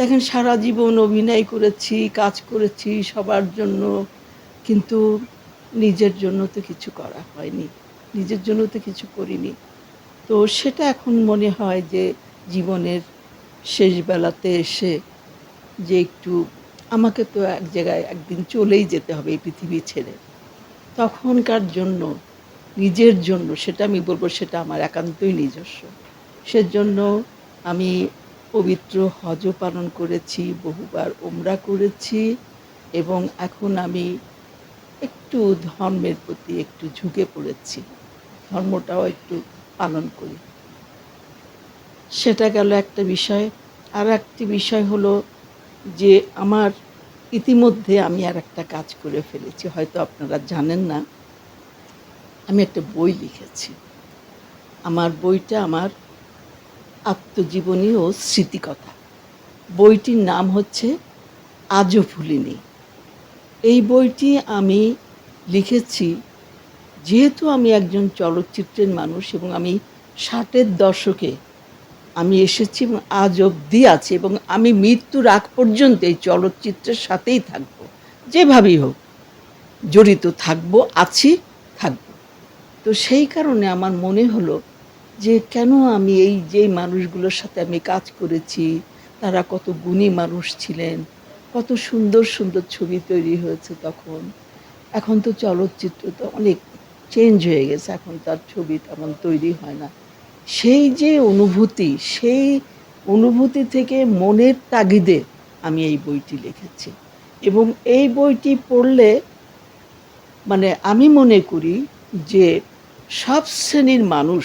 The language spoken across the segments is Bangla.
দেখেন, সারা জীবন অভিনয় করেছি, কাজ করেছি সবার জন্য, কিন্তু নিজের জন্য তো কিছু করা হয়নি, নিজের জন্য তো কিছু করিনি। তো সেটা এখন মনে হয় যে জীবনের শেষ বেলাতে এসে যে একটু আমাকে তো এক জায়গায় একদিন চলেই যেতে হবে এই পৃথিবী ছেড়ে। তখনকার জন্য, নিজের জন্য, সেটা আমি বলব সেটা আমার একান্তই নিজস্ব। সেজন্য আমি পবিত্র হজ পালন করেছি, বহুবার ওমরা করেছি এবং এখন আমি একটু ধর্মের প্রতি একটু ঝুঁকে পড়েছি, ধর্মটাও একটু পালন করি। সেটা গেল একটা বিষয়। আর একটি বিষয় হলো যে আমার ইতিমধ্যে আমি আর একটা কাজ করে ফেলেছি, হয়তো আপনারা জানেন না। আমি একটা বই লিখেছি। আমার বইটা আমার আত্মজীবনী ও স্মৃতিকথা। বইটির নাম হচ্ছে আজও ভুলিনি এই বইটি আমি লিখেছি যেহেতু আমি একজন চলচ্চিত্রের মানুষ এবং আমি ষাটের দশকে আমি এসেছি এবং আজ অবধি আছি এবং আমি মৃত্যুর আগ পর্যন্ত এই চলচ্চিত্রের সাথেই থাকব। যেভাবেই হোক, জড়িত থাকব, আছি, থাকব। তো সেই কারণে আমার মনে হলো যে কেন আমি এই যে মানুষগুলোর সাথে আমি কাজ করেছি, তারা কত গুণী মানুষ ছিলেন, কত সুন্দর সুন্দর ছবি তৈরি হয়েছে তখন। এখন তো চলচ্চিত্র তো অনেক চেঞ্জ হয়ে গেছে, এখন তার ছবি তেমন তৈরি হয় না। সেই যে অনুভূতি, সেই অনুভূতি থেকে মনের তাগিদে আমি এই বইটি লিখেছি। এবং এই বইটি পড়লে মানে আমি মনে করি যে সব শ্রেণির মানুষ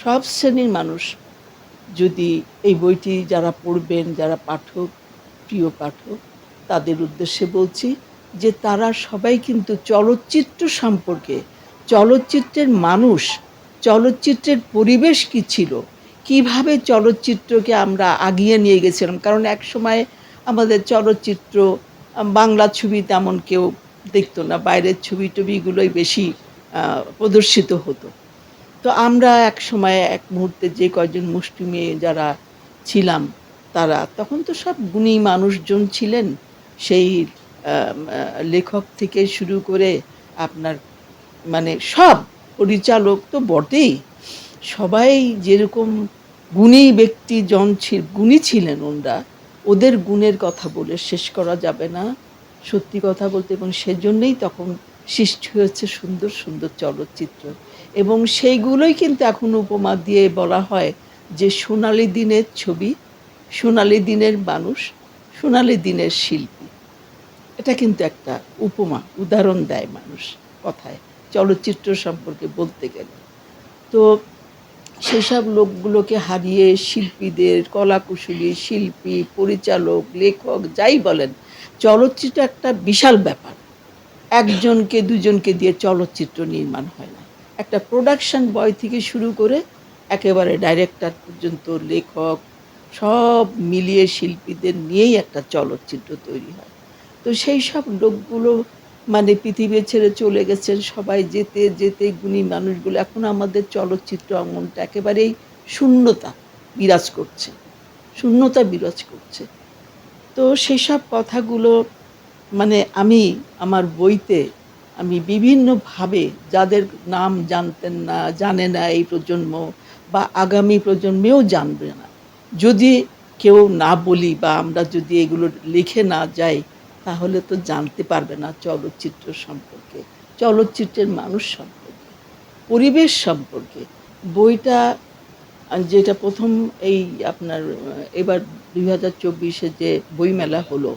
সব শ্রেণির মানুষ যদি এই বইটি যারা পড়বেন, যারা পাঠক, প্রিয় পাঠক, তাদের উদ্দেশ্যে বলছি যে তারা সবাই কিন্তু চলচ্চিত্র সম্পর্কে, চলচ্চিত্রের মানুষ, চলচ্চিত্রের পরিবেশ কী ছিল? কীভাবে চলচ্চিত্রকে আমরা আগিয়ে নিয়ে গেছিলাম? কারণ এক সময় আমাদের চলচ্চিত্র বাংলা ছবি তেমন কেউ দেখতো না, বাইরের ছবি টবিগুলোই বেশি প্রদর্শিত হতো। তো আমরা এক সময়, এক মুহূর্তে যে কয়জন মুষ্টি মেয়ে যারা ছিলাম তারা, তখন তো সব গুণী মানুষজন ছিলেন। সেই লেখক থেকে শুরু করে আপনার মানে সব পরিচালক তো বটেই। সবাই যেরকম গুণী ব্যক্তি জন গুণী ছিলেন ওনরা, ওদের গুণের কথা বলে শেষ করা যাবে না। সত্যি কথা বলতে এবং সেজন্যই তখন সৃষ্টি হয়েছে সুন্দর সুন্দর চলচ্চিত্র। এবং সেইগুলোই কিন্তু এখন উপমা দিয়ে বলা হয় যে সোনালি দিনের ছবি, সোনালি দিনের মানুষ, সোনালি দিনের শিল্পী। এটা কিন্তু একটা উপমা, উদাহরণ দেয় মানুষ কথায়, চলচ্চিত্র সম্পর্কে বলতে গেলে। তো সেসব লোকগুলোকে হারিয়ে শিল্পীদের, কলাকুশলী, শিল্পী, পরিচালক, লেখক যাই বলেন, চলচ্চিত্র একটা বিশাল ব্যাপার। একজনকে, দুজনকে দিয়ে চলচ্চিত্র নির্মাণ হয় না। একটা প্রোডাকশন বয় থেকে শুরু করে একেবারে ডাইরেক্টর পর্যন্ত, লেখক, সব মিলিয়ে শিল্পীদের নিয়েই একটা চলচ্চিত্র তৈরি হয়। তো সেই সব লোকগুলো মানে পৃথিবী ছেড়ে চলে গেছেন, সবাই যেতে যেতে গুণী মানুষগুলো। এখন আমাদের চলচ্চিত্র অঙ্গনটা একেবারেই শূন্যতা বিরাজ করছে, শূন্যতা বিরাজ করছে। তো সেসব কথাগুলো মানে আমি আমার বইতে আমি বিভিন্নভাবে যাদের নাম জানতেন না, জানে না এই প্রজন্ম বা আগামী প্রজন্মেও জানবে না। যদি কেউ না বলি বা আমরা যদি এগুলো লিখে না যাই, তাহলে তো জানতে পারবে না চলচ্চিত্র সম্পর্কে। চলচ্চিত্রের মানুষ সম্পর্কে, পরিবেশ সম্পর্কে। বইটা, যেটা প্রথম এই আপনার, এবার দুই হাজার চব্বিশে যে বইমেলা হলো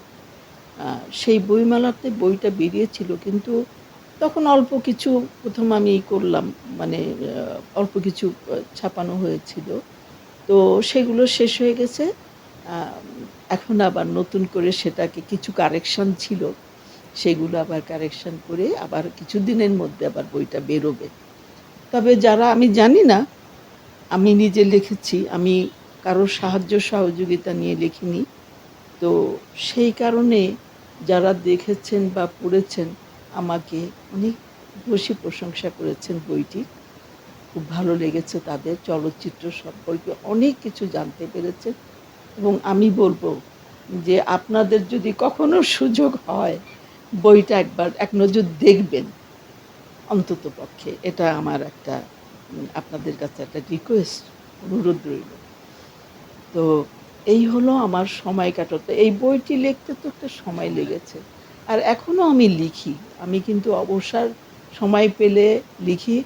সেই বইমেলাতে বইটা বেরিয়েছিল, কিন্তু তখন অল্প কিছু প্রথম আমি করলাম মানে অল্প কিছু ছাপানো হয়েছিল। তো সেগুলো শেষ হয়ে গেছে। এখন আবার নতুন করে সেটাকে কিছু কারেকশন ছিল, সেগুলো আবার কারেকশন করে আবার কিছুদিনের মধ্যে আবার বইটা বেরোবে। তবে যারা, আমি জানি না, আমি নিজে লিখেছি, আমি কারোর সাহায্য সহযোগিতা নিয়ে লিখিনি। তো সেই কারণে যারা দেখেছেন বা পড়েছেন আমাকে অনেক বেশি প্রশংসা করেছেন বইটি। খুব ভালো লেগেছে তাদের চলচ্চিত্র সম্পর্কে অনেক কিছু জানতে পেরেছে এবং আমি বলব যে আপনাদের যদি কখনো সুযোগ হয় বইটা একবার এক নজর দেখবেন অন্তত পক্ষে। এটা আমার একটা, আপনাদের কাছে একটা রিকোয়েস্ট অনুরোধ রইল। তো এই হলো আমার সময় কাটাতে। এই বইটি লিখতে তো একটা সময় লেগেছে। আর এখনও আমি লিখি। আমি কিন্তু অবসর সময় পেলে লিখি।